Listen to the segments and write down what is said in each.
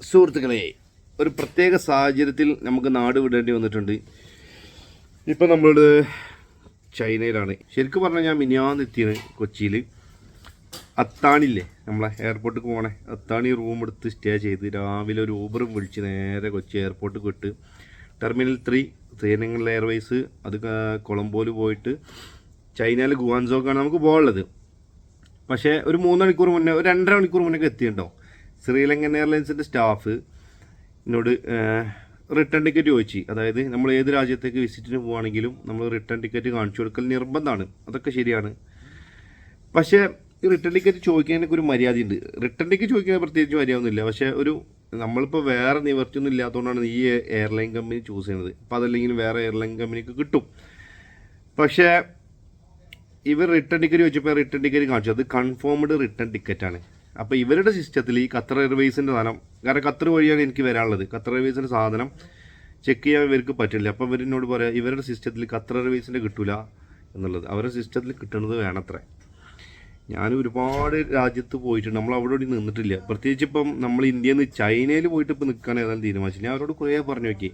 സുഹൃത്തുക്കളെ ഒരു പ്രത്യേക സാഹചര്യത്തിൽ നമുക്ക് നാട് വിടേണ്ടി വന്നിട്ടുണ്ട്. ഇപ്പം നമ്മൾ ചൈനയിലാണ്. ശരിക്കും പറഞ്ഞാൽ ഞാൻ മിനിയാന്ന് എത്തിയത് കൊച്ചിയിൽ അത്താണില്ലേ നമ്മളെ എയർപോർട്ടിൽ പോകണേ അത്താണി റൂം എടുത്ത് സ്റ്റേ ചെയ്ത് രാവിലെ ഒരു ഊബറും വിളിച്ച് നേരെ കൊച്ചി എയർപോർട്ടിൽ വിട്ട് ടെർമിനൽ ത്രീ ശ്രീനഗർ എയർവേസ് അത് കൊളംബോയിൽ പോയിട്ട് ചൈനയിൽ ഗുവാൻസോക്കാണ് നമുക്ക് പോകാനുള്ളത്. പക്ഷേ ഒരു മൂന്ന് മണിക്കൂർ മുന്നേ ഒരു രണ്ടര മണിക്കൂർ മുന്നേ എത്തിയിട്ടുണ്ടോ ശ്രീലങ്കൻ എയർലൈൻസിന്റെ സ്റ്റാഫ് എന്നോട് റിട്ടേൺ ടിക്കറ്റ് ചോദിച്ചു. അതായത് നമ്മൾ ഏത് രാജ്യത്തേക്ക് വിസിറ്റിന് പോവുകയാണെങ്കിലും നമ്മൾ റിട്ടേൺ ടിക്കറ്റ് കാണിച്ചു കൊടുക്കൽ നിർബന്ധമാണ്. അതൊക്കെ ശരിയാണ്. പക്ഷേ ഈ റിട്ടേൺ ടിക്കറ്റ് ചോദിക്കുന്നതിനൊക്കെ ഒരു മര്യാദയുണ്ട്. റിട്ടേൺ ടിക്കറ്റ് ചോദിക്കാൻ പ്രത്യേകിച്ച് മര്യാദയൊന്നുമില്ല. പക്ഷേ ഒരു നമ്മളിപ്പോൾ വേറെ നിവർത്തിയൊന്നും ഇല്ലാത്തതുകൊണ്ടാണ് ഈ എയർലൈൻ കമ്പനി ചൂസ് ചെയ്യുന്നത്. അപ്പോൾ അതല്ലെങ്കിൽ വേറെ എയർലൈൻ കമ്പനിക്ക് കിട്ടും. പക്ഷേ ഇവർ റിട്ടേൺ ടിക്കറ്റ് വെച്ചപ്പോൾ റിട്ടേൺ ടിക്കറ്റ് കാണിച്ചു. അത് കൺഫേംഡ് റിട്ടേൺ ടിക്കറ്റാണ് അപ്പോൾ ഇവരുടെ സിസ്റ്റത്തിൽ ഈ ഖത്തർ എയർവേസിന്റെ സാധനം കാരണം ഖത്തർ വഴിയാണ് എനിക്ക് വരാനുള്ളത്. ഖത്തർ എയർവേസിന്റെ സാധനം ചെക്ക് ചെയ്യാൻ ഇവർക്ക് പറ്റില്ല. അപ്പോൾ ഇവരെന്നോട് പറയാം ഇവരുടെ സിസ്റ്റത്തിൽ ഖത്തർ എയർവേസിന്റെ കിട്ടൂല എന്നുള്ളത്. അവരുടെ സിസ്റ്റത്തിൽ കിട്ടുന്നത് വേണത്രേ. ഞാൻ ഒരുപാട് രാജ്യത്ത് പോയിട്ടുണ്ട്. നമ്മൾ അവിടെ ഇവിടെ നിന്നിട്ടില്ല. പ്രത്യേകിച്ച് ഇപ്പം നമ്മൾ ഇന്ത്യയിൽ നിന്ന് ചൈനയിൽ പോയിട്ട് ഇപ്പം നിൽക്കാൻ ഏതായാലും തീരുമാനിച്ചു ഞാൻ അവരോട് കുറേ പറഞ്ഞു നോക്കി.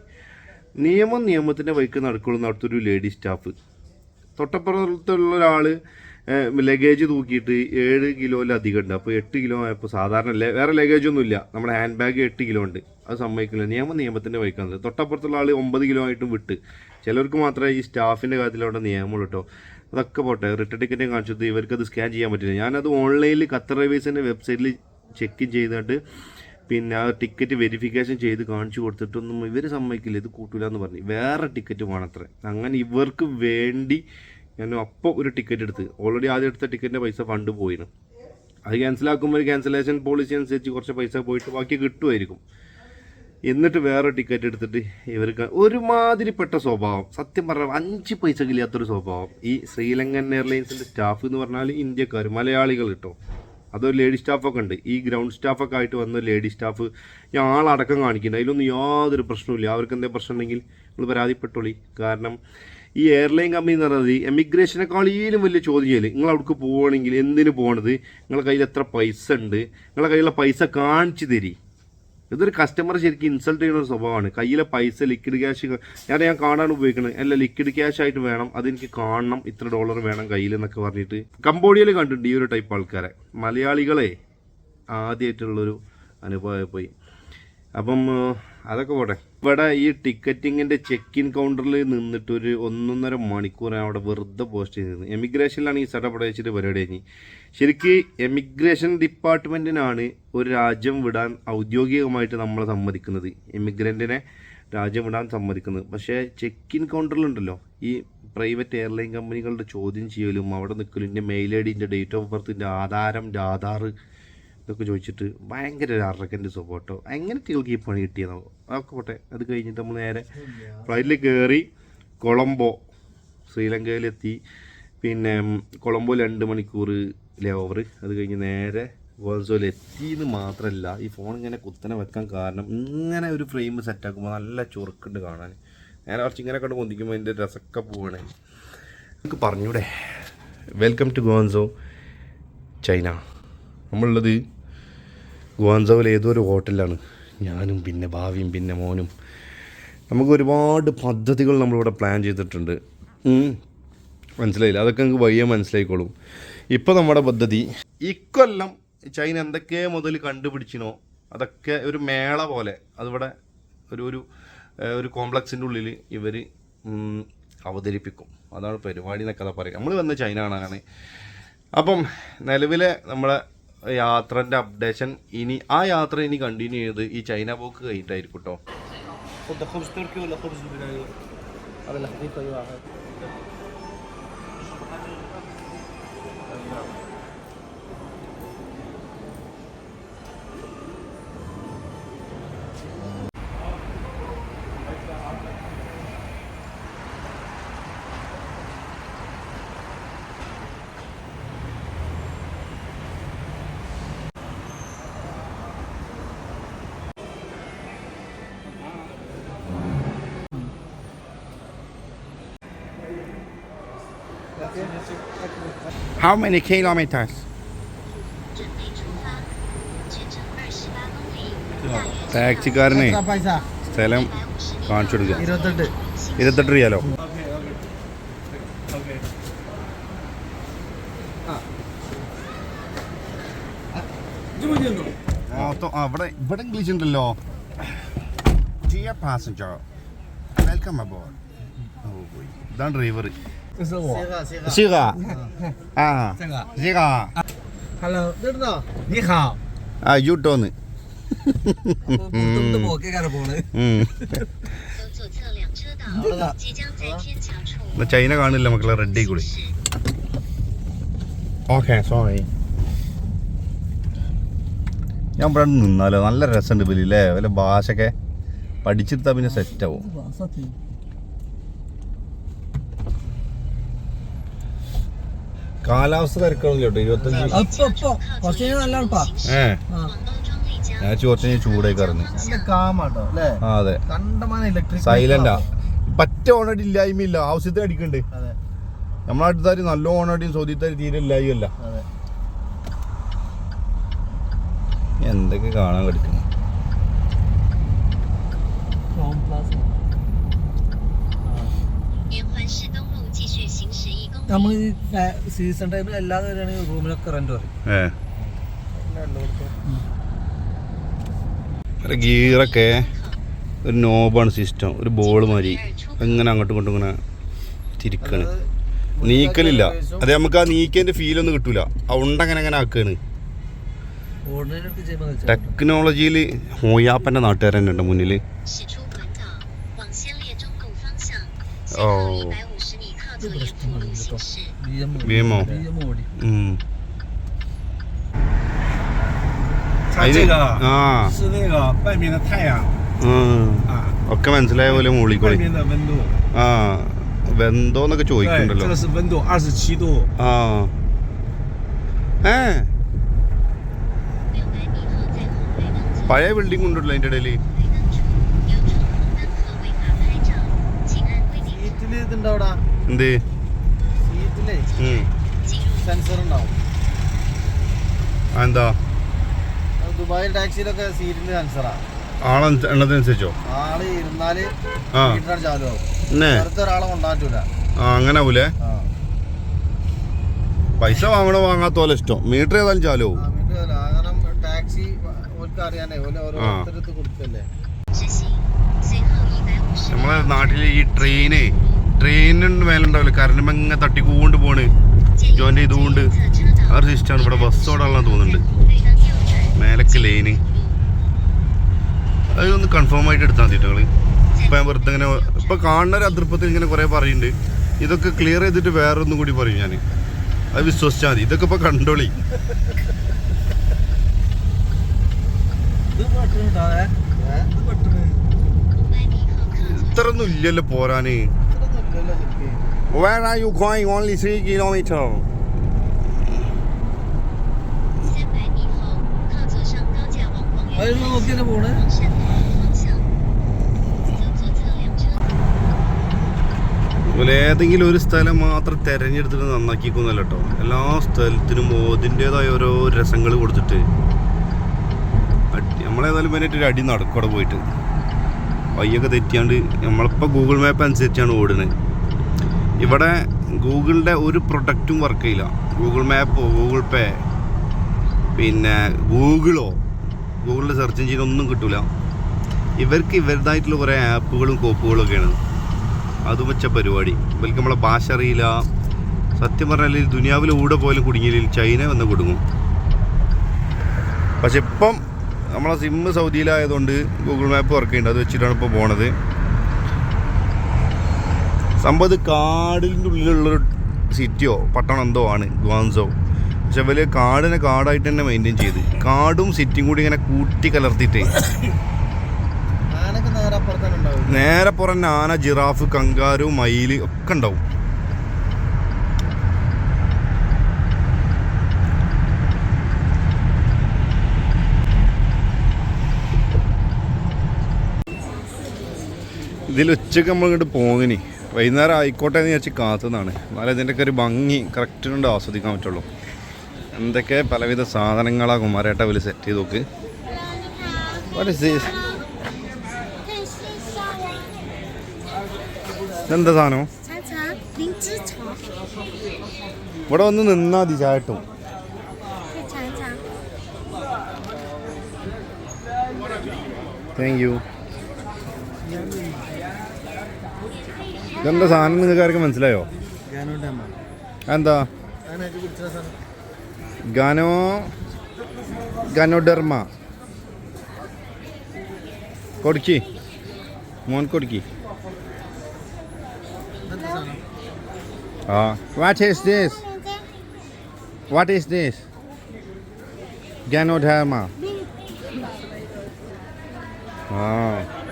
നിയമം നിയമത്തിന്റെ വഴിക്ക് നടക്കുള്ളൂ നടത്തൊരു ലേഡി സ്റ്റാഫ്. തൊട്ടപ്പുറത്തുള്ള ഒരാൾ ലഗേജ് തൂക്കിയിട്ട് ഏഴ് കിലോയിലധികം ഉണ്ട്. അപ്പോൾ എട്ട് കിലോ ആയപ്പോൾ സാധാരണ വേറെ ലഗേജ് ഒന്നും ഇല്ല. നമ്മുടെ ഹാൻഡ് ബാഗ് എട്ട് കിലോ ഉണ്ട്. അത് സമ്മതിക്കില്ല. നിയമം നിയമത്തിന്റെ വഴിക്കാണ്. തൊട്ടപ്പുറത്തുള്ള ആൾ ഒമ്പത് കിലോ ആയിട്ടും വിട്ട്. ചിലർക്ക് മാത്രമേ ഈ സ്റ്റാഫിന്റെ കാര്യത്തിൽ അവിടെ നിയമമുള്ളൂ കേട്ടോ അതൊക്കെ പോട്ടെ. റിട്ടേൺ ടിക്കറ്റ് കാണിച്ചത് ഇവർക്കത് സ്കാൻ ചെയ്യാൻ പറ്റില്ല. ഞാനത് ഓൺലൈനിൽ ഖത്തർ റെയിൽവേസിന്റെ വെബ്സൈറ്റിൽ ചെക്ക് ചെയ്തിട്ട് പിന്നെ ആ ടിക്കറ്റ് വെരിഫിക്കേഷൻ ചെയ്ത് കാണിച്ചു കൊടുത്തിട്ടൊന്നും ഇവർ സമ്മതിക്കില്ല. ഇത് കൂട്ടൂല എന്ന് പറഞ്ഞു. വേറെ ടിക്കറ്റ് വേണത്രേ. അങ്ങനെ ഇവർക്ക് വേണ്ടി ഞാൻ അപ്പോൾ ഒരു ടിക്കറ്റ് എടുത്ത്. ഓൾറെഡി ആദ്യം എടുത്ത ടിക്കറ്റിന്റെ പൈസ ഫണ്ട് പോയിരുന്നു അത് ക്യാൻസലാക്കുമ്പോൾ ഒരു ക്യാൻസലേഷൻ പോളിസി അനുസരിച്ച് കുറച്ച് പൈസ പോയിട്ട് ബാക്കി കിട്ടുമായിരിക്കും. എന്നിട്ട് വേറെ ടിക്കറ്റ് എടുത്തിട്ട് ഇവർക്ക് ഒരുമാതിരിപ്പെട്ട സ്വഭാവം. സത്യം പറഞ്ഞാൽ അഞ്ച് പൈസ ഇല്ലാത്തൊരു സ്വഭാവം. ഈ ശ്രീലങ്കൻ എയർലൈൻസിന്റെ സ്റ്റാഫ് എന്ന് പറഞ്ഞാൽ ഇന്ത്യക്കാർ മലയാളികൾ കേട്ടോ അതൊരു ലേഡി സ്റ്റാഫൊക്കെ ഉണ്ട്. ഈ ഗ്രൗണ്ട് സ്റ്റാഫൊക്കെ ആയിട്ട് വന്ന ലേഡി സ്റ്റാഫ് ഞാൻ ആളടക്കം കാണിക്കുന്നുണ്ട്. അതിലൊന്നും യാതൊരു പ്രശ്നമില്ല അവർക്ക് എന്തെങ്കിലും പ്രശ്നം ഉണ്ടെങ്കിൽ നിങ്ങൾ പരാതിപ്പെട്ടോളി കാരണം ഈ എയർലൈൻ കമ്പനി എന്ന് പറയുന്നത് എമിഗ്രേഷനെക്കാളും വലിയ ചോദ്യം ചെയ്യൽ. നിങ്ങൾ അവിടേക്ക് പോവുകയാണെങ്കിൽ എന്തിനു പോകണത് നിങ്ങളെ കയ്യിൽ എത്ര പൈസ ഉണ്ട്? നിങ്ങളെ കയ്യിലുള്ള പൈസ കാണിച്ചു തരി. ഇതൊരു കസ്റ്റമർ ശരിക്കും ഇൻസൾട്ട് ചെയ്യുന്ന ഒരു സ്വഭാവമാണ്. കയ്യിലെ പൈസ ലിക്വിഡ് ക്യാഷ് ഞാൻ ഞാൻ കാണാൻ ഉപയോഗിക്കുന്നത് അല്ല ലിക്വിഡ് ക്യാഷ് ആയിട്ട് വേണം. അതെനിക്ക് കാണണം. ഇത്ര ഡോളർ വേണം കയ്യിൽ എന്നൊക്കെ പറഞ്ഞിട്ട്. കംബോഡിയയിൽ കണ്ടിട്ടുണ്ട് ഈ ഒരു ടൈപ്പ് ആൾക്കാരെ. മലയാളികളെ ആദ്യമായിട്ടുള്ളൊരു അനുഭവമായി പോയി. അപ്പം അതൊക്കെ പോട്ടെ. ഇവിടെ ഈ ടിക്കറ്റിങ്ങിന്റെ ചെക്ക് ഇൻ കൗണ്ടറിൽ നിന്നിട്ട് ഒരു ഒന്നൊന്നര മണിക്കൂർ അവിടെ വെറുതെ പോസ്റ്റ് ചെയ്തിരുന്നു. എമിഗ്രേഷനിലാണ് ഈ സട വെച്ചിട്ട് പരിപാടി കഴിഞ്ഞ്. ശരിക്ക് എമിഗ്രേഷൻ ഡിപ്പാർട്ട്മെന്റിനാണ് ഒരു രാജ്യം വിടാൻ ഔദ്യോഗികമായിട്ട് നമ്മളെ സമ്മതിക്കുന്നത്. എമിഗ്രന്റിനെ രാജ്യം വിടാൻ സമ്മതിക്കുന്നത്. പക്ഷേ ചെക്ക് ഇൻ കൗണ്ടറിലുണ്ടല്ലോ ഈ പ്രൈവറ്റ് എയർലൈൻ കമ്പനികളുടെ ചോദ്യം ചെയ്യലും അവിടെ നിൽക്കലും എന്റെ മെയിൽ ഐ ഡിന്റെ ഡേറ്റ് ഓഫ് ബർത്തിന്റെ ആധാരം ആധാർ ഇതൊക്കെ ചോദിച്ചിട്ട് ഭയങ്കര ഒരു അറക്കന്റെ സപ്പോർട്ടോ എങ്ങനെ കുട്ടികൾക്ക് ഈ പണി കിട്ടിയെന്നോ? അതൊക്കെ പോട്ടെ. അത് കഴിഞ്ഞിട്ട് നമ്മൾ നേരെ ഫ്ലൈറ്റിൽ കയറി കൊളംബോ ശ്രീലങ്കയിലെത്തി. പിന്നെ കൊളംബോ രണ്ട് മണിക്കൂർ ലേ ഓവർ അത് കഴിഞ്ഞ് നേരെ ഗോൾസോയിൽ എത്തിയെന്ന് മാത്രമല്ല ഈ ഫോൺ ഇങ്ങനെ കുത്തനെ വെക്കാൻ കാരണം ഇങ്ങനെ ഒരു ഫ്രെയിം സെറ്റാക്കുമ്പോൾ നല്ല ചുറുക്കുണ്ട് കാണാൻ. നേരെ കുറച്ച് ഇങ്ങനെ കണ്ട് പൊന്തിക്കുമ്പോൾ അതിന്റെ രസമൊക്കെ പോവാണ്. നിങ്ങൾക്ക് പറഞ്ഞൂടെ. വെൽക്കം ടു ഗോൻസോ ചൈന നമ്മളുള്ളത് ഗുവാൻസോവിൽ ഏതോ ഒരു ഹോട്ടലിലാണ് ഞാനും പിന്നെ ഭാവിയും പിന്നെ മോനും. നമുക്ക് ഒരുപാട് പദ്ധതികൾ നമ്മളിവിടെ പ്ലാൻ ചെയ്തിട്ടുണ്ട്. മനസ്സിലായില്ല? അതൊക്കെ നമുക്ക് വയ്യ മനസ്സിലായിക്കോളും. ഇപ്പോൾ നമ്മുടെ പദ്ധതി ഇക്കൊല്ലം ചൈന എന്തൊക്കെ മുതൽ കണ്ടുപിടിച്ചിനോ അതൊക്കെ ഒരു മേള പോലെ. അതിവിടെ ഒരു ഒരു ഒരു കോംപ്ലക്സിന്റെ ഉള്ളിൽ ഇവർ അവതരിപ്പിക്കും. അതാണ് പരിപാടി എന്നൊക്കെ പറയുക നമ്മൾ വന്ന ചൈന കാണാനാണ് അപ്പം നിലവിലെ നമ്മളെ യാത്രന്റെ അപ്ഡേഷൻ ഇനി ആ യാത്ര ഇനി കണ്ടിന്യൂ ചെയ്ത് ഈ ചൈന പോക്ക് കഴിഞ്ഞിട്ടായിരിക്കും കേട്ടോ How many kilometers? ടാക്സിക്കാരനെ സ്ഥലം കാണിച്ചു കൊടുക്കുക ഇരുപത്തെട്ട്. റിയാലോ? ഇവിടെ ഇവിടെ ഇംഗ്ലീഷ് ഉണ്ടല്ലോ. ഡിയർ പാസഞ്ചർ വെൽക്കം അബോർഡ് ഇതാണ് ഡ്രൈവർ 这是我。 ശിക ആ 这个。 ശിക Hello， ഇതെടുത്തോ 你好。 ആ യൂട്ടോന്ന് 都都我给干的工的。 ഉം. 左侧两车道 അവിടെ 即将在天桥处 എന്നാ ചൈന കാണില്ല മക്കളെ റെഡി കൂടി ഓക്കെ സോറി ഞാൻ ഇവിടെ നിന്നാലോ നല്ല രസമുണ്ട് ഇവര് അല്ലേ വല്ല ഭാഷയൊക്കെ പഠിച്ചെടുത്താ പിന്നെ സെറ്റ് കാലാവസ്ഥ തിരക്കണല്ലോ ഇരുപത്തഞ്ച് ഞാൻ ചോർച്ച ഞാൻ ചൂടായി കറന്ന് അതെ. കണ്ടമാനം സൈലന്റാ പറ്റ ഓണടി ഇല്ലായ്മ ഇല്ല ആവശ്യത്തിന് അടിക്കണ്ട്. നമ്മളെ അടുത്താര് നല്ല ഓണടിയും ചോദ്യത്താര് തീരെ ഇല്ലായ്മല്ല എന്തൊക്കെ കാണാൻ കിടക്കുന്നു. നമ്മൾ ഈ സീസൺ ടൈമിൽ അല്ലാതെ വരികയാണെങ്കിൽ റൂമിലൊക്കെ റെന്റ് പറയും. ഒരു ഗീറൊക്കെ ഒരു നോബാണ് സിസ്റ്റം ഒരു ബോൾ മാതിരി. ഇങ്ങനെ അങ്ങോട്ടും ഇങ്ങോട്ടും ഇങ്ങനെ തിരിക്കാണ്. നീക്കലില്ല. അതെ നമുക്ക് ആ നീക്കേന്റെ ഫീൽ ഒന്നും കിട്ടൂല. ആ ഉണ്ട അങ്ങനെ അങ്ങനെ ആക്കാണ്. ടെക്നോളജിയിൽ ഹോയാപ്പന്റെ നാട്ടുകാരൻ തന്നെ ഉണ്ട് മുന്നിൽ 驶 ഒക്കെ മനസ്സിലായ പോലെ മൂളിക്കോളി. ആ. വെന്തോ എന്നൊക്കെ ചോദിക്കണ്ടല്ലോ ആ. ഏ. പഴയ ബിൽഡിംഗ് ഉണ്ടല്ലോ അതിന്റെ ഇടയിൽ ഇതിന്റെ അവിടെ? എന്ത്? എന്താ? ദുബായിൽ ടാക്സിയിലൊക്കെ സീറ്റിന്റെ സെൻസറാ. ആൾ എണ്ണത്തിനനുസരിച്ചോ? ആൾ ഇരുന്നാൽ ചാലോ ഒരാളെ കൊണ്ടാറ്റൂല. ആ അങ്ങനെ ആവൂലേ? പൈസ വാങ്ങണോ വാങ്ങാത്ത പോലെ ഇഷ്ടം. മീറ്റർ ഏതായാലും ചാലോ ടാക്സി അറിയാനേ നമ്മളെ നാട്ടിലെ ഈ ട്രെയിനേ ട്രെയിനിന് മേലുണ്ടാവില്ല. കറണ്ട് മെങ്ങ കൂണ്ട് പോണ് ജോയിൻ ചെയ്തുകൊണ്ട്. ആ ഒരു സിസ്റ്റമാണ് ഇവിടെ ബസ് ഓടാനുള്ള തോന്നുന്നുണ്ട്. മേലക്ക് ലൈന് അതൊന്ന് കൺഫേം ആയിട്ട് എടുത്താൽ മതി ഞങ്ങൾ ഇപ്പം ഞാൻ വെറുതെ ഇങ്ങനെ ഇപ്പം കാണുന്ന ഒരു അതൃപ്പത്തിൽ ഇങ്ങനെ കുറേ പറയുന്നുണ്ട്. ഇതൊക്കെ ക്ലിയർ ചെയ്തിട്ട് വേറെ ഒന്നും കൂടി പറയും ഞാൻ അത് വിശ്വസിച്ചാൽ മതി. ഇതൊക്കെ ഇപ്പം കണ്ടോളി. ഇത്രയൊന്നും ഇല്ലല്ലോ പോരാന്. Where are you going? Only three kilometers. ഏതെങ്കിലും ഒരു സ്ഥലം മാത്രം തിരഞ്ഞെടുത്തിട്ട് നന്നാക്കിക്കൊന്നല്ല കേട്ടോ എല്ലാ സ്ഥലത്തിനും അതിന്റെതായ ഓരോ രസങ്ങൾ കൊടുത്തിട്ട് നമ്മളേതായാലും വേണ്ടിയിട്ട് ഒരു അടി നടക്കും പോയിട്ട് വയ്യൊക്കെ തെറ്റിയാണ്ട് നമ്മളിപ്പോൾ ഗൂഗിൾ മാപ്പ് അനുസരിച്ചാണ് ഓടുന്നത് ഇവിടെ ഗൂഗിളിന്റെ ഒരു പ്രൊഡക്റ്റും വർക്ക് ചെയ്യില്ല. ഗൂഗിൾ മാപ്പോ ഗൂഗിൾ പേ പിന്നെ ഗൂഗിളോ? ഗൂഗിളിന്റെ സെർച്ച് എഞ്ചിൻ ഒന്നും കിട്ടില്ല ഇവർക്ക് ഇവരുടേതായിട്ടുള്ള കുറേ ആപ്പുകളും കോപ്പുകളും ഒക്കെയാണ്. അത് വെച്ച പരിപാടി. ഇവർക്ക് നമ്മളെ ഭാഷ അറിയില്ല. സത്യം പറഞ്ഞാൽ ദുനിയാവിൽ ഊടെ പോലും കുടുങ്ങിയില്ല. ചൈന വന്ന് കുടുങ്ങും. പക്ഷെ ഇപ്പം നമ്മളെ സിമ്മ് സൗദിയിലായതുകൊണ്ട് ഗൂഗിൾ മാപ്പ് വർക്ക് ചെയ്യുന്നുണ്ട്. അത് വെച്ചിട്ടാണ് ഇപ്പോൾ പോണത്. സംഭവം ഇത് കാടിന്റെ ഉള്ളിലുള്ളൊരു സിറ്റിയോ പട്ടണം എന്തോ ആണ് ഗ്വാൻസോ. പക്ഷെ വലിയ കാടിനെ കാടായിട്ട് തന്നെ മെയിന്റെയിൻ ചെയ്ത്. കാടും സിറ്റിയും കൂടി ഇങ്ങനെ കൂട്ടി കലർത്തിയിട്ട്. നേരെ അപ്പുറത്തന്നെ ഉണ്ടാവും. നേരെ പുറം ആന ജിറാഫ് കങ്കാരു മയിൽ ഒക്കെ ഉണ്ടാവും. ഇതിൽ ഉച്ചയ്ക്ക് നമ്മൾ ഇങ്ങോട്ട് പോങ്ങിനി വൈകുന്നേരം ആയിക്കോട്ടെ എന്ന് വിചാരിച്ച് കാത്തുന്നതാണ്. എന്നാലും ഇതിന്റെയൊക്കെ ഒരു ഭംഗി കറക്റ്റ് കൊണ്ട് ആസ്വദിക്കാൻ പറ്റുള്ളൂ. എന്തൊക്കെ പലവിധ സാധനങ്ങളാണ് കുമാരേട്ട വില സെറ്റ് ചെയ്ത് നോക്ക്. എന്താ ഇസ് സാധനം? ഇവിടെ ഒന്ന് നിന്നാ മതി ചാട്ടും താങ്ക് യു ഇതെന്താ സാധനം നിങ്ങൾക്ക് ആർക്കും മനസ്സിലായോ? എന്താ? Gano ganoderma. കൊടുക്കി. മോൻ കൊടുക്കി. ആ. What is this what is this ganoderma. ആ.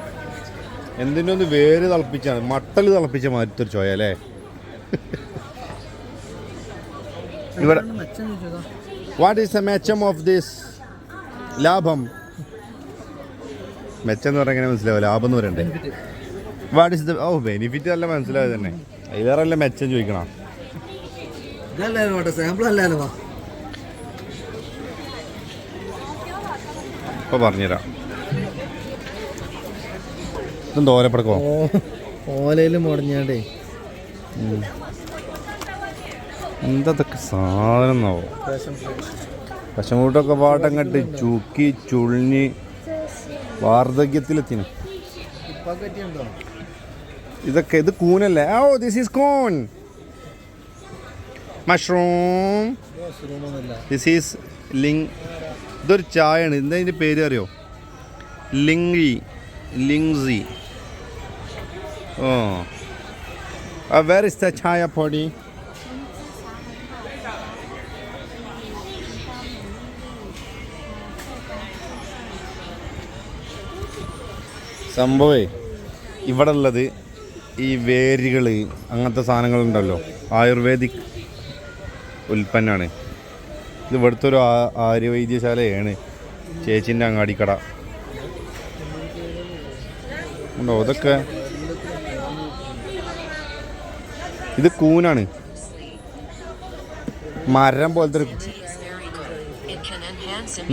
എന്തിന്റെ ഒന്ന് വേര് തിളപ്പിച്ചാണ് മട്ടൽ തിളപ്പിച്ച മാറ്റൊരു ചോയ അല്ലേ? ഇവിടെ വാട്ട് ഈസ് ദ മെച്ചം ഓഫ് ദിസ് ലാഭം? മെച്ചം എന്ന് പറഞ്ഞാൽ എങ്ങനെ മനസ്സിലാവും? ലാഭം എന്ന് പറയണ്ടേ? What is the oh benefit അല്ല മനസ്സിലായത് തന്നെ. അതിലേറല്ല മെച്ചം ചോദിക്കണം. ഇപ്പോൾ പറഞ്ഞുതരാം. ഇതും തോരപ്പടക്കോ? ഓ ഓലയിൽ മുടഞ്ഞാണ്ടേ എന്തൊക്കെ സാധനം എന്നാവോ പശമൂട്ടൊക്കെ കണ്ട് ചുക്കി ചുളിഞ്ഞ് വാർദ്ധക്യത്തിലെത്തി ഇപ്പൊ പറ്റിയുണ്ടോ ഇതൊക്കെ ഇത് കൂനല്ലേ? ഓ this is corn mushroom this is ling ഇതൊരു ചായയാണ്. എന്താ ഇതിന്റെ പേര് അറിയോ? ലിംഗി. ലിങ്സി ഓ വേർ ഇസ് ദ ചായ പൊടി സംഭവേ ഇവിടെ ഉള്ളത് ഈ വേരുകൾ അങ്ങനത്തെ സാധനങ്ങളുണ്ടല്ലോ. ആയുർവേദിക് ഉൽപ്പന്നമാണ് ഇത് ഇവിടുത്തെ ഒരു ആര്യവൈദ്യശാലയാണ് ചേച്ചിന്റെ അങ്ങാടിക്കട. ഉണ്ടോ? അതൊക്കെ ഇത് കൂനാണ്. മരം പോലത്തെ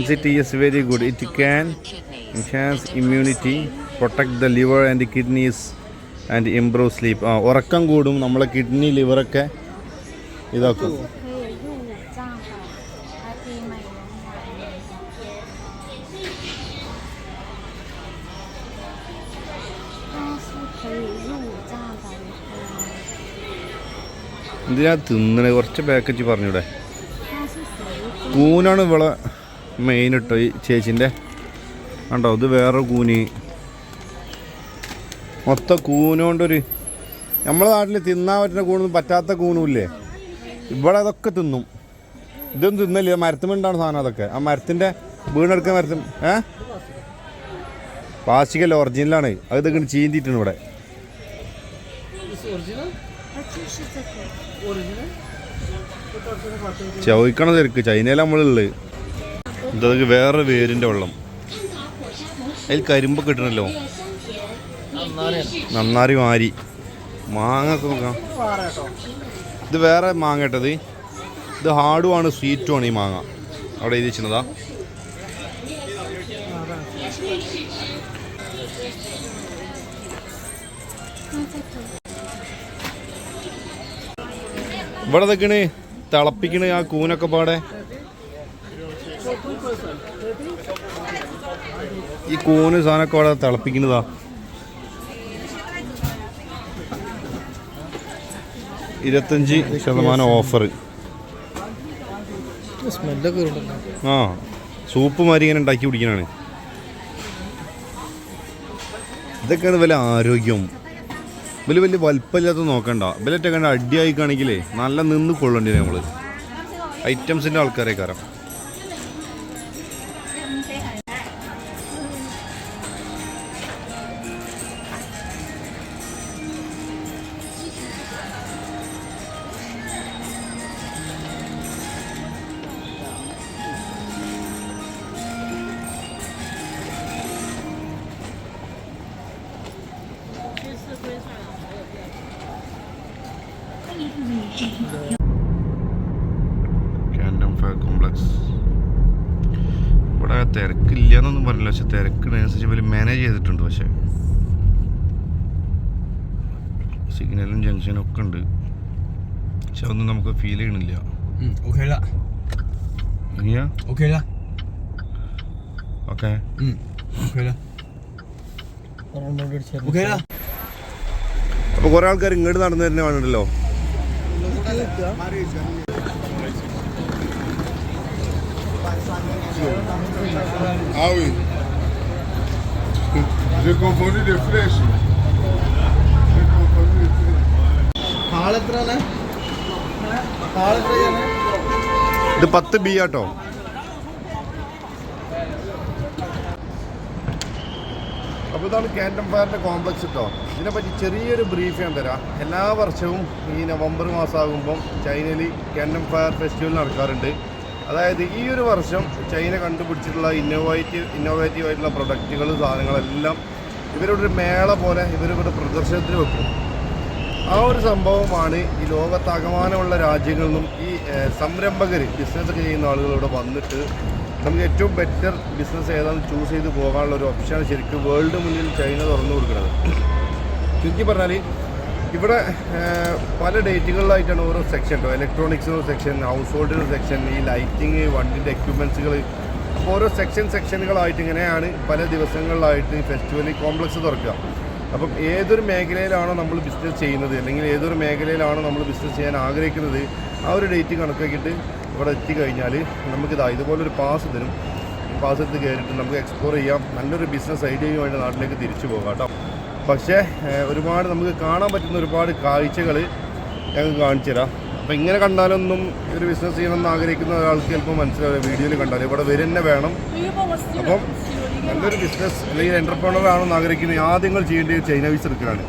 it very good it can has immunity protect the liver and kidneys and improve sleep ah ഉറക്കം കൂടും. നമ്മളെ കിഡ്നി ലിവറൊക്കെ ഇതാക്കും. എന്തിനാ തിന്നണേ. കുറച്ച് പാക്കേജ് പറഞ്ഞൂടെ. കൂനാണ് ഇവിടെ മെയിൻ ഇട്ടോ ഈ ചേച്ചിന്റെ കണ്ടോ ഇത് വേറെ കൂനി. മൊത്തം കൂനോണ്ടൊരു നമ്മളെ നാട്ടിൽ തിന്നാൻ പറ്റുന്ന കൂണൊന്നും പറ്റാത്ത കൂനുമില്ലേ ഇവിടെ അതൊക്കെ തിന്നും. ഇതൊന്നും തിന്നില്ല മരത്തുമുണ്ടാണ് സാധനം അതൊക്കെ. ആ മരത്തിന്റെ വീണെടുക്കാൻ മരത്തും ഏ? പ്ലാസ്റ്റിക്കല്ല ഒറിജിനലാണ് അത് ഇതൊക്കെ ചീന്തിയിട്ടുണ്ട് ഇവിടെ. ചോദിക്കണം തിരക്ക് ചൈനയിൽ നമ്മളുള്ളത്. ഇതൊക്കെ വേറെ വേരിന്റെ വെള്ളം. അതിൽ കരിമ്പ് കിട്ടണല്ലോ. നന്നാരി മാരി മാങ്ങ നോക്കാം. ഇത് വേറെ മാങ്ങ ഇട്ടത് ഇത് ഹാർഡുമാണ് സ്വീറ്റുമാണ് ഈ മാങ്ങ. അവിടെ എഴുതി വെച്ചിരുന്നതാ. ഇവിടെ നിൽക്കണ് തിളപ്പിക്കണ് ആ കൂനൊക്കെ പാടെ. ഈ കൂന് സാധനമൊക്കെ അവിടെ തിളപ്പിക്കുന്നതാ. ഇരുപത്തഞ്ച് ശതമാനം ഓഫർ ആ സൂപ്പ് മാതിരി ഇങ്ങനെ ഉണ്ടാക്കി കുടിക്കണാണ്. ഇതൊക്കെയാണ് വല്ല ആരോഗ്യം. വലിയ വലിയ വലിപ്പമില്ലാത്ത നോക്കണ്ട. ബില്ലറ്റ് കണ്ട അടിയായിക്കാണെങ്കിലേ നല്ല നിന്ന് കൊള്ളണ്ടി നമ്മൾ ഐറ്റംസിന്റെ ആൾക്കാരെ കയറാം ക്യാൻഡം ഫയർ കോംപ്ലക്സ് ഇവിടെ തിരക്കില്ല എന്നൊന്നും പറഞ്ഞില്ല. പക്ഷെ തിരക്കിനനുസരിച്ച് ഇവർ മാനേജ് ചെയ്തിട്ടുണ്ട്. പക്ഷെ സിഗ്നലും ജംഗ്ഷനും ഒക്കെ ഉണ്ട്. പക്ഷെ ഒന്നും നമുക്ക് ഫീൽ ചെയ്യണില്ല. അപ്പൊ കൊറേ ആൾക്കാർ ഇങ്ങോട്ട് നടന്നു തന്നെ വേണമല്ലോ Ah oui. J'ai confondu des flèches. J'ai confondu des flèches. ആളെത്രയാണ് ആളെത്രയാണ് ഇത് പത്ത് ബി ആട്ടോ അപ്പോൾ ഇതാണ് ക്യാന്റം ഫയറിന്റെ കോംപ്ലക്സ് കേട്ടോ ഇതിനെപ്പറ്റി ചെറിയൊരു ബ്രീഫ് ഞാൻ തരാം. എല്ലാ വർഷവും ഈ നവംബർ മാസമാകുമ്പം ചൈനയിൽ ക്യാന്റം ഫയർ ഫെസ്റ്റിവൽ നടക്കാറുണ്ട്. അതായത് ഈ ഒരു വർഷം ചൈന കണ്ടുപിടിച്ചിട്ടുള്ള ഇന്നോവേറ്റീവ് ഇന്നോവേറ്റീവ് ആയിട്ടുള്ള പ്രൊഡക്റ്റുകൾ സാധനങ്ങളെല്ലാം ഇവരുടെ ഒരു മേള പോലെ ഇവരിവിടെ പ്രദർശനത്തിന് വെക്കും. ആ ഒരു സംഭവമാണ് ഈ ലോകത്താകമാനമുള്ള രാജ്യങ്ങളിൽ നിന്നും ഈ സംരംഭകർ ബിസിനസ്സൊക്കെ ചെയ്യുന്ന ആളുകൾ ഇവിടെ വന്നിട്ട് നമുക്ക് ഏറ്റവും ബെറ്റർ ബിസിനസ് ഏതാണെന്ന് ചൂസ് ചെയ്ത് പോകാനുള്ള ഒരു ഓപ്ഷനാണ് ശരിക്കും വേൾഡ് മുന്നിൽ ചൈന തുറന്നു കൊടുക്കുന്നത്. ചുരുക്കി പറഞ്ഞാൽ ഇവിടെ പല ഡേറ്റുകളിലായിട്ടാണ് ഓരോ സെക്ഷൻ കേട്ടോ ഇലക്ട്രോണിക്സ് സെക്ഷൻ ഹൗസ് ഹോൾഡിന്റെ സെക്ഷൻ ഈ ലൈറ്റിങ് വണ്ടിന്റെ എക്യുപ്മെൻസുകൾ അപ്പോൾ ഓരോ സെക്ഷൻ സെക്ഷനുകളായിട്ട് ഇങ്ങനെയാണ് പല ദിവസങ്ങളിലായിട്ട് ഫെസ്റ്റിവൽ കോംപ്ലക്സ് തുറക്കുക. അപ്പം ഏതൊരു മേഖലയിലാണോ നമ്മൾ ബിസിനസ് ചെയ്യുന്നത് അല്ലെങ്കിൽ ഏതൊരു മേഖലയിലാണോ നമ്മൾ ബിസിനസ് ചെയ്യാൻ ആഗ്രഹിക്കുന്നത് ആ ഒരു ഡേറ്റ് കണക്കാക്കിയിട്ട് ഇവിടെ എത്തിക്കഴിഞ്ഞാൽ നമുക്കിതാ ഇതുപോലൊരു പാസ് തരും. പാസ് എടുത്ത് കയറിയിട്ട് നമുക്ക് എക്സ്പ്ലോർ ചെയ്യാം. നല്ലൊരു ബിസിനസ് ഐഡിയയുമായിട്ട് നാട്ടിലേക്ക് തിരിച്ചു പോകാം കേട്ടോ. പക്ഷേ ഒരുപാട് നമുക്ക് കാണാൻ പറ്റുന്ന ഒരുപാട് കാഴ്ചകൾ ഞങ്ങൾക്ക് കാണിച്ചു തരാം. അപ്പോൾ ഇങ്ങനെ കണ്ടാലൊന്നും ഒരു ബിസിനസ് ചെയ്യണമെന്ന് ആഗ്രഹിക്കുന്ന ഒരാൾക്ക് ചിലപ്പോൾ മനസ്സിലാവില്ല വീഡിയോയിൽ കണ്ടാൽ ഇവിടെ വരെ തന്നെ വേണം. അപ്പം നല്ലൊരു ബിസിനസ് അല്ലെങ്കിൽ എന്റർപ്രണർ ആണെന്ന് ആഗ്രഹിക്കുന്ന ആദ്യങ്ങൾ ചെയ്യേണ്ടത് ചൈന വിസ് എടുക്കുകയാണ്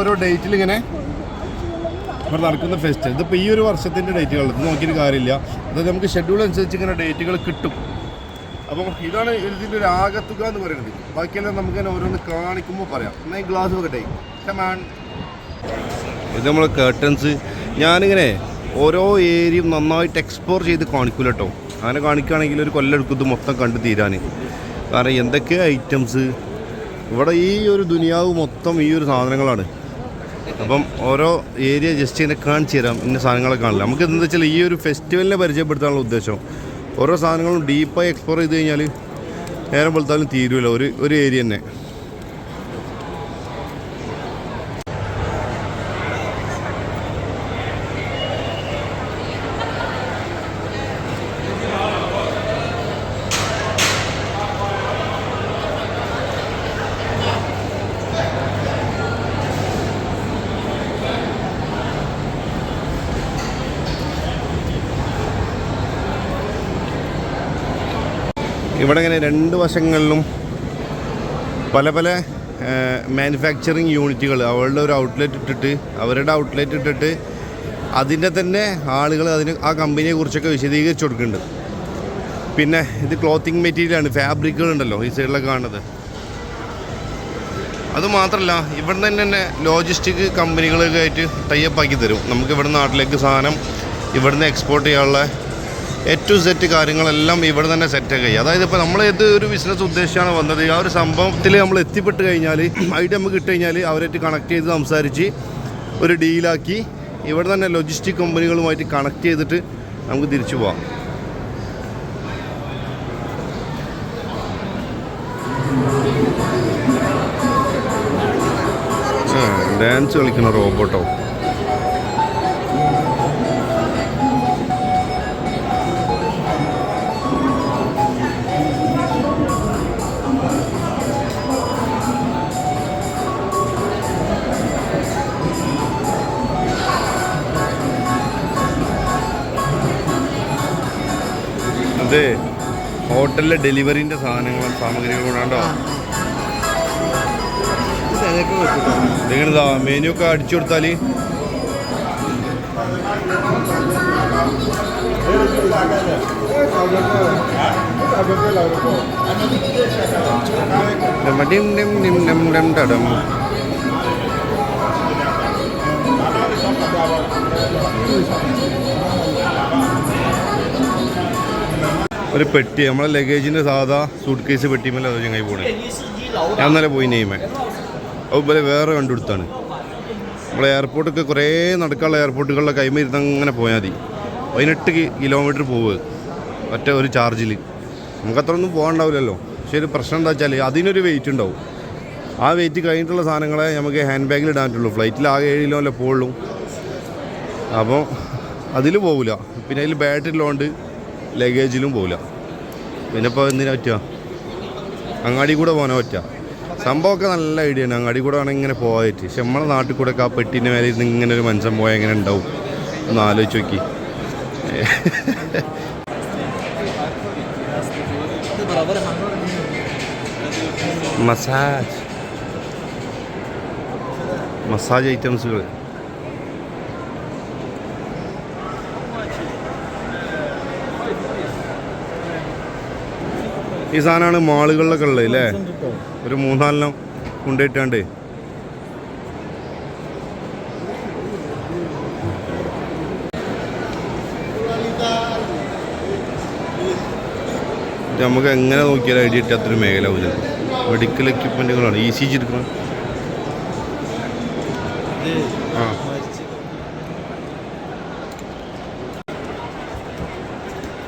ഓരോ ഡേറ്റിൽ ഇങ്ങനെ ഇവിടെ നടക്കുന്ന ഫെസ്റ്റ് ഇതിപ്പോൾ ഈ ഒരു വർഷത്തിന്റെ ഡേറ്റുകൾ ഇത് നോക്കിയിട്ട് കാര്യമില്ല. അതായത് നമുക്ക് ഷെഡ്യൂൾ അനുസരിച്ച് ഇങ്ങനെ ഡേറ്റുകൾ കിട്ടും. അപ്പം ഇതാണ് ഇതിന്റെ ഒരു ആകത്തുക എന്ന് പറയുന്നത്. ബാക്കിയെല്ലാം നമുക്ക് തന്നെ ഓരോന്ന് കാണിക്കുമ്പോൾ പറയാം. എന്നാൽ ഗ്ലാസ് വെക്കട്ടെ ഇത് നമ്മൾ കേർട്ടൻസ് ഞാനിങ്ങനെ ഓരോ ഏരിയയും നന്നായിട്ട് എക്സ്പ്ലോർ ചെയ്ത് കാണിക്കൂല കേട്ടോ അങ്ങനെ കാണിക്കുകയാണെങ്കിൽ ഒരു കൊല്ലെടുക്കുന്നത് മൊത്തം കണ്ടു തീരാൻ. കാരണം എന്തൊക്കെ ഐറ്റംസ് ഇവിടെ ഈ ഒരു ദുനിയാവ് മൊത്തം ഈ ഒരു സാധനങ്ങളാണ്. അപ്പം ഓരോ ഏരിയ ജസ്റ്റ് ഇങ്ങനെ കാണിച്ചു തരാം. ഇന്ന സാധനങ്ങളെ കാണില്ല. നമുക്ക് എന്താ വെച്ചാൽ ഈ ഒരു ഫെസ്റ്റിവലിനെ പരിചയപ്പെടുത്താനുള്ള ഉദ്ദേശം. ഓരോ സാധനങ്ങളും ഡീപ്പായി എക്സ്പ്ലോർ ചെയ്ത് കഴിഞ്ഞാൽ നേരം വെളുത്താലും തീരുമില്ല ഒരു ഒരു ഏരിയ തന്നെ. ഇവിടെ ഇങ്ങനെ രണ്ട് വശങ്ങളിലും പല പല മാനുഫാക്ചറിങ് യൂണിറ്റുകൾ അവളുടെ ഒരു ഔട്ട്ലെറ്റ് ഇട്ടിട്ട് അവരുടെ ഔട്ട്ലെറ്റ് ഇട്ടിട്ട് അതിന്റെ തന്നെ ആളുകൾ അതിന് ആ കമ്പനിയെ കുറിച്ചൊക്കെ വിശദീകരിച്ച് കൊടുക്കുന്നുണ്ട്. പിന്നെ ഇത് ക്ലോത്തിങ് മെറ്റീരിയലാണ് ഫാബ്രിക്കുകൾ ഉണ്ടല്ലോ ഈ സൈഡിലൊക്കെ കാണുന്നത്. അതുമാത്രമല്ല ഇവിടെ തന്നെ തന്നെ ലോജിസ്റ്റിക് കമ്പനികളൊക്കെ ആയിട്ട് ടൈപ്പ് ആക്കി തരും. നമുക്ക് ഇവിടെ നാട്ടിലേക്ക് സാധനം ഇവിടുന്ന് എക്സ്പോർട്ട് ചെയ്യാനുള്ള ഏറ്റവും സെറ്റ് കാര്യങ്ങളെല്ലാം ഇവിടെ തന്നെ സെറ്റ് ചെയ്യുക അതായത് ഇപ്പോൾ നമ്മൾ ഏത് ഒരു ബിസിനസ് ഉദ്ദേശിച്ചാണ് വന്നത്. ആ ഒരു സംഭവത്തിൽ നമ്മൾ എത്തിപ്പെട്ട് കഴിഞ്ഞാൽ ഐഡിയ നമുക്ക് ഇട്ട് കഴിഞ്ഞാൽ അവരായിട്ട് കണക്ട് ചെയ്ത് സംസാരിച്ച് ഒരു ഡീലാക്കി ഇവിടെ തന്നെ ലോജിസ്റ്റിക് കമ്പനികളുമായിട്ട് കണക്ട് ചെയ്തിട്ട് നമുക്ക് തിരിച്ചു പോവാം. ഡാൻസ് കളിക്കുന്ന റോബോട്ടോ ഹോട്ടലിലെ ഡെലിവറിന്റെ സാധനങ്ങളും സാമഗ്രികളും കൂടെ ഉണ്ടോ? നിങ്ങളിതാ മെനു ഒക്കെ അടിച്ചു കൊടുത്താൽ ഡിം ഡിം ഡിം ഡിം ഡിം ടടം. ഒരു പെട്ടി നമ്മളെ ലഗേജിന്റെ സാധാ സൂട്ട് കേസ് പെട്ടിമല്ല അത് ചങ്ങായി പോണേ? ഞാൻ ഇന്നലെ പോയി നെയ്മേ. അതുപോലെ വേറെ കണ്ടുകൊടുത്താണ് നമ്മളെ എയർപോർട്ടൊക്കെ കുറേ നടക്കാനുള്ള എയർപോർട്ടുകളിലെ കൈമ ഇരുന്ന് അങ്ങനെ പോയാൽ മതി. പതിനെട്ട് കിലോമീറ്റർ പോവുക ഒറ്റ ഒരു ചാർജിൽ നമുക്ക് അത്ര ഒന്നും പോകാണ്ടാവില്ലല്ലോ പക്ഷേ ഒരു പ്രശ്നം എന്താ വെച്ചാൽ അതിനൊരു വെയിറ്റ് ഉണ്ടാവും. ആ വെയിറ്റ് കഴിഞ്ഞിട്ടുള്ള സാധനങ്ങളെ നമുക്ക് ഹാൻഡ് ബാഗിൽ ഇടാൻ പറ്റുള്ളൂ ഫ്ലൈറ്റിൽ ആകെ ഏഴ് കിലോ അല്ലേ പോകുള്ളൂ അപ്പോൾ അതിൽ പോകില്ല പിന്നെ അതിൽ ബാറ്ററി ഉള്ളതുകൊണ്ട് ലഗേജിലും പോകില്ല പിന്നെ ഇപ്പോൾ എന്തിനാ പറ്റുക? അങ്ങാടി കൂടെ പോകാനാ പറ്റുക. സംഭവമൊക്കെ നല്ല ഐഡിയ ആണ്. അങ്ങാടി കൂടെ വേണമെങ്കിൽ ഇങ്ങനെ പോകാൻ പറ്റി പക്ഷെ നമ്മളെ നാട്ടിൽ കൂടെ ഒക്കെ ആ പെട്ടിന്റെ മേലെ ഇരുന്ന് ഇങ്ങനെ ഒരു മനുഷ്യൻ പോയാൽ എങ്ങനെ ഉണ്ടാവും? ഒന്ന് ആലോചിച്ച് നോക്കി. മസാജ്. മസാജ് ഐറ്റംസുകൾ ഈ സാധനമാണ് മാളുകളിലൊക്കെ ഉള്ളത് അല്ലേ ഒരു മൂന്നാലെണ്ണം കൊണ്ടുപോയിട്ടാണ്ട്. നമുക്ക് എങ്ങനെ നോക്കിയാലും ഐഡിയ കിട്ടാത്തൊരു മേഖല ആവില്ല മെഡിക്കൽ എക്യുപ്മെന്റുകളാണ് ഇ സി ജി എടുക്കണം? ആ.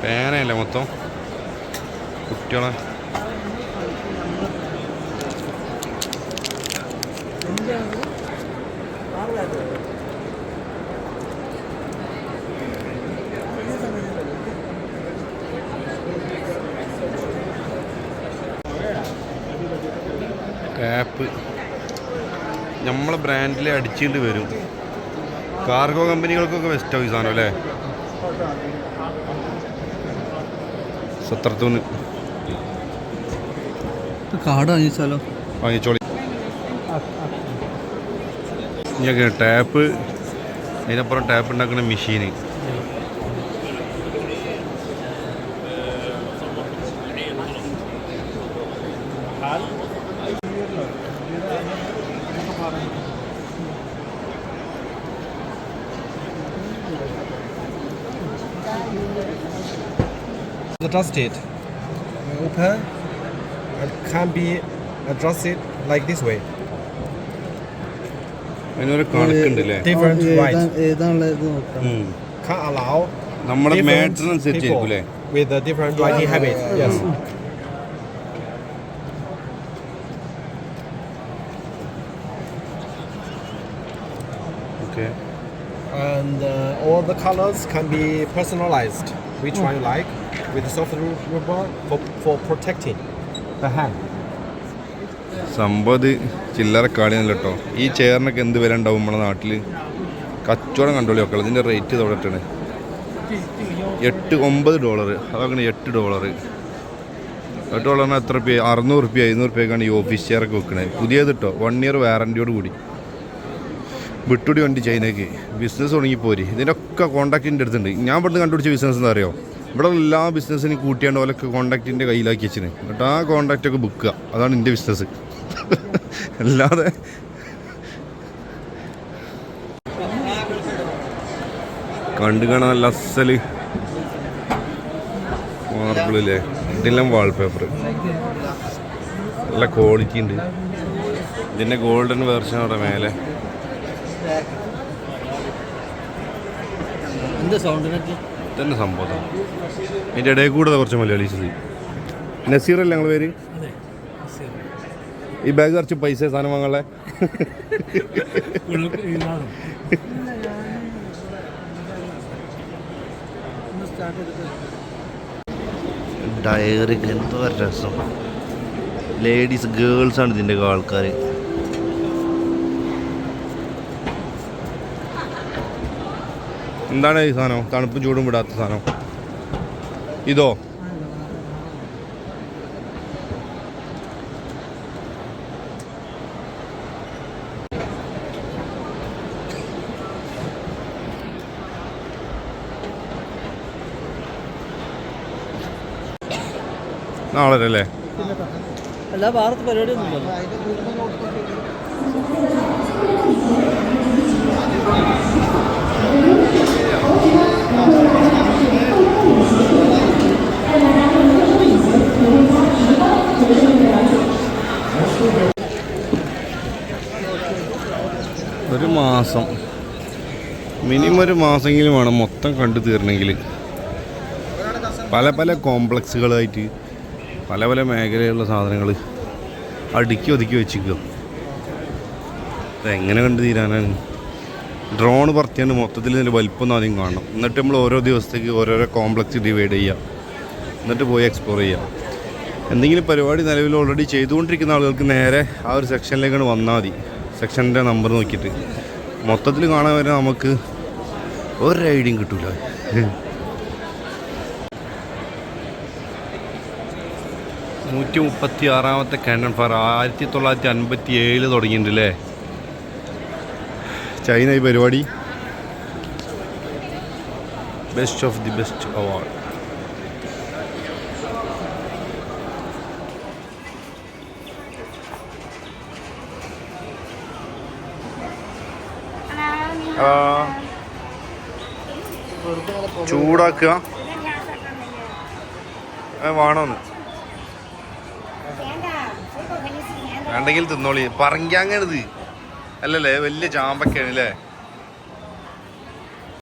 പേനയല്ലേ മൊത്തം? കുട്ടികളെ. ടാപ്പ് നമ്മളെ ബ്രാൻഡിൽ അടിച്ചിട്ട് വരും. കാർഗോ കമ്പനികൾക്കൊക്കെ ഈ സാധനം അല്ലേ? സത്രത്തൂന്ന്. കാർഡ് വാങ്ങിച്ചാലോ വാങ്ങിച്ചോളി ഇനിയൊക്കെ ടാപ്പ് അതിനപ്പുറം ടാപ്പ് ഉണ്ടാക്കുന്ന മെഷീന് Adjust it. Open. And can be adjusted like this way. അതിനൊരു കണക്കുണ്ട് അല്ലേ Different right. ഏതാണുള്ളത് നോക്കാം ഉം. Can allow നമ്മുടെ different മാറ്ററിനനുസരിച്ചായിരിക്കും people അല്ലേ with a different writing habit. Yes. Okay And uh, all the colors can be personalized. Which one you like with the soft ru- rubber for, for protecting The സംഭവം ചില്ലറ കാടിയല്ല കേട്ടോ. ഈ ചെയറിനൊക്കെ എന്ത് വില ഉണ്ടാവും നമ്മുടെ നാട്ടിൽ കച്ചവടം കണ്ടോളി ഒക്കെ ഇതിന്റെ റേറ്റ് ഇതവിടെ ഇട്ടാണ്. എട്ട് ഒമ്പത് ഡോളർ അതൊക്കെ എട്ട് ഡോളർ എട്ട് ഡോളറിന് എത്ര റുപ്യ? അറുന്നൂറ് റുപ്യ എഴുന്നൂറ് റുപ്യക്കാണ് ഈ ഓഫീസ് ചെയറൊക്കെ വെക്കണത് പുതിയത് കേട്ടോ വൺ ഇയർ വാറന്റിയോട് കൂടി. വിട്ടുടി വണ്ടി ചൈനയ്ക്ക് ബിസിനസ് തുടങ്ങി പോരി ഇതിനൊക്കെ കോൺടാക്റ്റിന്റെ അടുത്തുണ്ട്. ഞാൻ പെട്ടെന്ന് കണ്ടുപിടിച്ച ബിസിനസ് എന്താ അറിയോ? ഇവിടെ എല്ലാ ബിസിനസ്സിനും കൂട്ടിയാണ്ട് ഓലൊക്കെ കോൺടാക്റ്റിന്റെ കയ്യിലാക്കി വെച്ചിന്. എന്നിട്ട് ആ കോൺടാക്റ്റൊക്കെ ബുക്കുക അതാണ് എന്റെ ബിസിനസ് അല്ലാതെ കണ്ടു കാണാൻ നല്ല അസൽ മാർബിളില്ലേ ഇതെല്ലാം വാൾപേപ്പർ നല്ല ക്വാളിറ്റി ഉണ്ട് ഇതിന്റെ ഗോൾഡൻ വേർഷൻ അവിടെ മേലെ. എന്താ സൗണ്ടിനൊക്കെ തന്നെ സംഭവം. ഇതിന്റെ ഇടയിൽ കൂടെ കുറച്ച് മലയാളീസ് നസീർ നസീറല്ലേ ഞങ്ങൾ പേര്? ഈ ബാഗ് കുറച്ച് പൈസ സാധനം വാങ്ങളെ ഡയറി എന്തോ രസം ലേഡീസ് ഗേൾസ് ആണ് ഇതിന്റെ ആൾക്കാർ എന്താണ് ഈ സാധനം? തണുപ്പും ചൂടും വിടാത്ത സാധനം. ഇതോ? നാളെ അല്ലേ എല്ലാ ഭാരത് പരിപാടി Thank അതിന്റെ ഒരു മാസം. മിനിമം ഒരു മാസമെങ്കിലും വേണം മൊത്തം കണ്ടു തീർന്നെങ്കിൽ പല പല കോംപ്ലക്സുകളായിട്ട് പല പല മേഖലയിലുള്ള സാധനങ്ങൾ അടുക്കി ഒതുക്കി വെച്ചിരിക്കുക. അതെങ്ങനെ കണ്ടു തീരാനാണ്? ഡ്രോൺ പറത്തിയാണ്ട് മൊത്തത്തിൽ ഇതിന്റെ വലിപ്പം ആദ്യം കാണണം. എന്നിട്ട് നമ്മൾ ഓരോ ദിവസത്തേക്ക് ഓരോരോ കോംപ്ലക്സ് ഡിവൈഡ് ചെയ്യുക. എന്നിട്ട് പോയി എക്സ്പ്ലോർ ചെയ്യാം എന്തെങ്കിലും പരിപാടി നിലവിൽ ഓൾറെഡി ചെയ്തുകൊണ്ടിരിക്കുന്ന ആളുകൾക്ക് നേരെ ആ ഒരു സെക്ഷനിലേക്കാണ് വന്നാൽ മതി. സെക്ഷന്റെ നമ്പർ നോക്കിയിട്ട്. മൊത്തത്തിൽ കാണാൻ വരെ നമുക്ക് ഒരു ഐഡിയും കിട്ടൂല. നൂറ്റി മുപ്പത്തി ആറാമത്തെ കാനൺ ഫയർ ആയിരത്തി തൊള്ളായിരത്തി അൻപത്തി ഏഴിൽ തുടങ്ങിയിട്ടുണ്ട് അല്ലേ ചൈന ഈ പരിപാടി. Best of the best award ചൂടാക്കുക. വേണമെന്ന് വേണ്ടെങ്കിൽ തിന്നോളി. പറങ്കാങ്ങണിത് അല്ലല്ലേ വലിയ ചാമ്പക്കാണ് അല്ലേ?